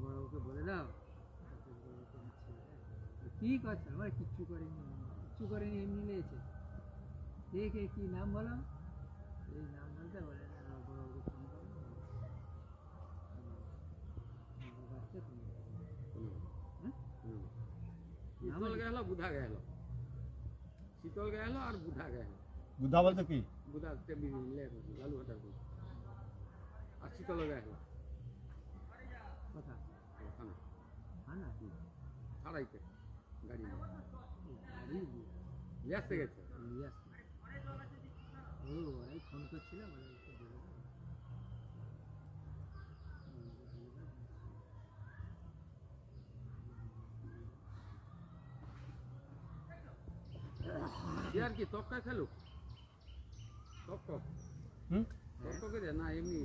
বড়বাবুকে বলে দাও। তোমার কী করছে আমার কিচ্ছু করেনি কিচ্ছু করেনি এমনি নিয়েছে কে কে কী নাম বলো? এই নাম বলতে বলে না বড়বাবুকে ফোন করো। বাচ্চা তুমি হ্যাঁ? শীতল গেল বুধা গেল। শীতল গেল আর বুধা গেল। বুদ্ধা বলতে কি? বুধা লালু হাটার আর শীতল গেল ছাড়াইতে গাড়ি নিয়ে। গাড়ি নিয়ে। আসতে গেছে? নিয়ে ও ওরাই ফোন করছিল বলে একটু বলে দাও। সে আর কি তক্কা খেলো তক্ক? হুম? তক্ক না এমনি